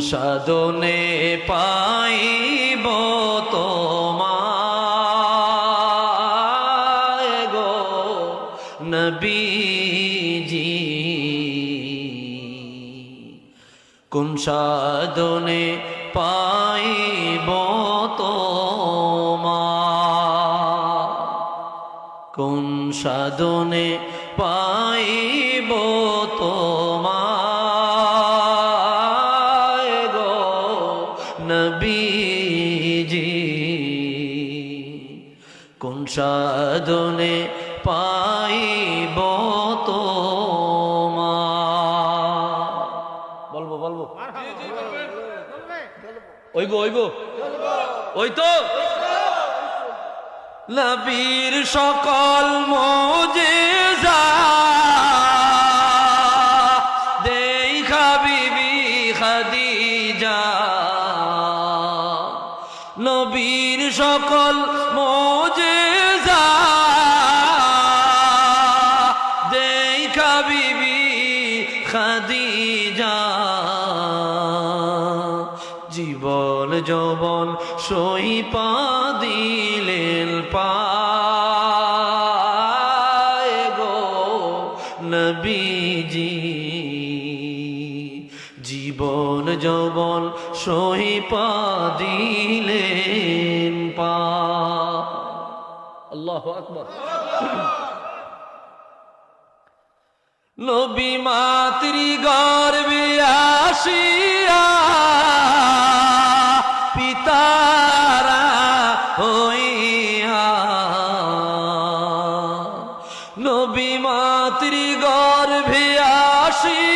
সাধনে পাইব তোমায় গো নবীজি? কোন সাধনে পাইব তোমায়? কোন সাধনে পাইব তোমায় নবীজি, কোন সাধনে পাইব তোমায় বলব বলব। ওইব ওইব ওই তো। নবীর সকল মোজেজা দেখা নবীর সকল মোজেজা। দেখা জীবন যৌবন সই পা দিলেন গো নবীজি। জীবন যৌবন পা। দিলেন নবী মাতৃ গর্বে আসিয়া পিতারা হইয়া নবী মাতৃ গর্ভে আসিয়া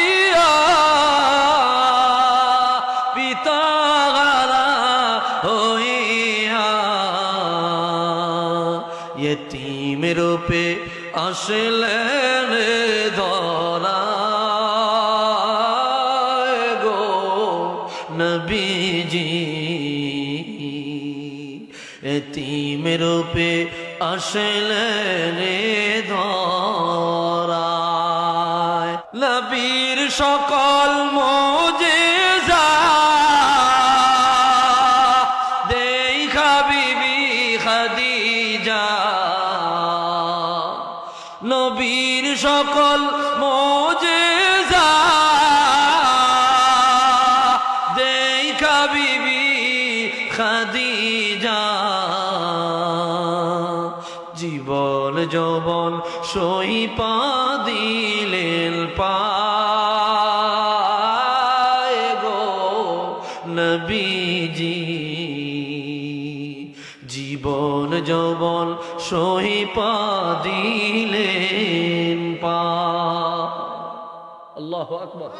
এতিম রূপে আসলেন ধরা গো নবীজি। ইয়তিম রূপে আসলেন ধরা নবীর সকল মোজে দেখাবি খাদিজা। খাদিজা, জীবন যৌবন সই পা দিলেন গো নবীজি। জীবন যৌবন সই পা দিলেন পা। আল্লাহ আকবর।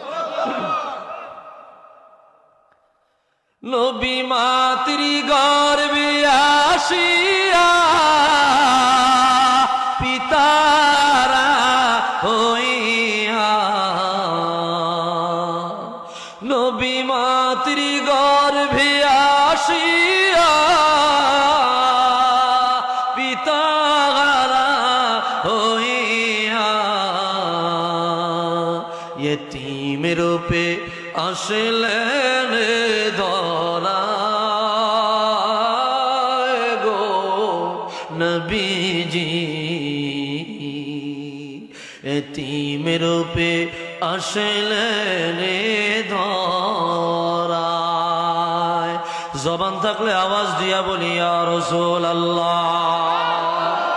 নবী মাতৃ গর্বে আসিয়া পিতারা হইয়া নবী মাতৃ গর্ভে আসিয়া পিতারা হইয়া ইয়তিম রূপে আসলেন ধরা গো নবীজি। এতিম রূপে আসলেন জবান থাকলে আওয়াজ দিয়া বলি আর রসুল আল্লাহ